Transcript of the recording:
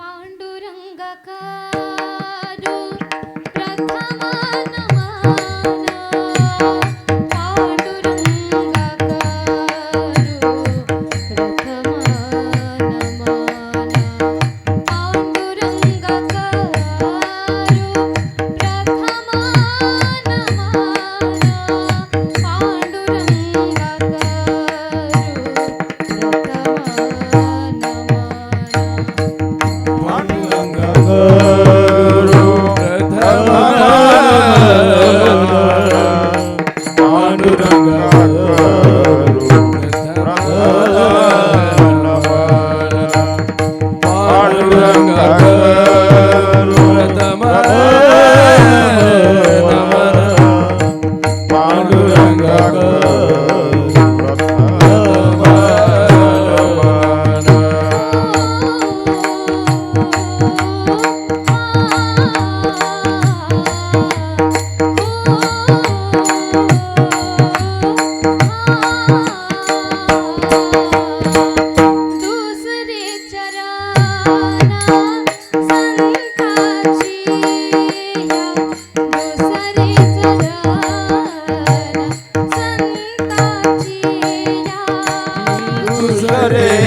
പാണ്ഡുരംഗകാ. Ranga it